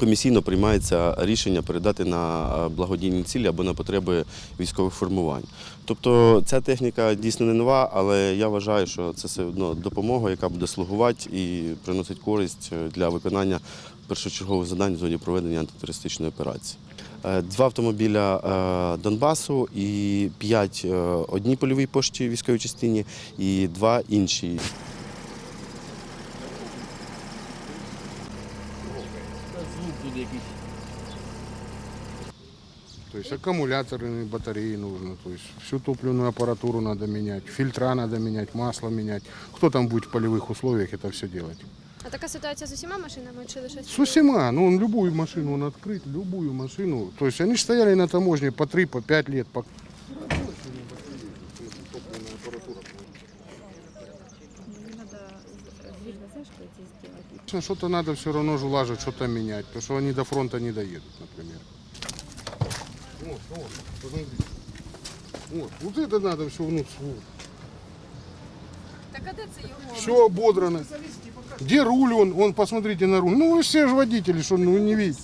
комісійно приймається рішення передати на благодійні цілі або на потреби військових формувань. Тобто ця техніка дійсно не нова, але я вважаю, що це все одно допомога, яка буде слугувати і приносить користь е, для виконання першочергових завдань в зоні проведення антитерористичної операції. Е, Два автомобіля е, Донбасу і п'ять одній польовій пошті військовій частині і два інші. То есть аккумуляторные батареи нужно, то есть всю топливную аппаратуру надо менять, фильтра надо менять, масло менять. Кто там будет в полевых условиях это все делать? А така ситуація з усіма машинами чи лише з С усіма, ну он любую машину он открыть, любую машину. То есть они ж стояли на таможне по 3, по 5 лет. По... Конечно, Что-то надо все равно же улаживать, что-то менять, потому что они до фронта не доедут, например. Вот, вот, посмотри. Вот, вот это надо все внутрь. Вот. Так а де це його? Все ободрано. Где руль он? Он, посмотрите на руль. Ну вы все же водители, что ну, не видите.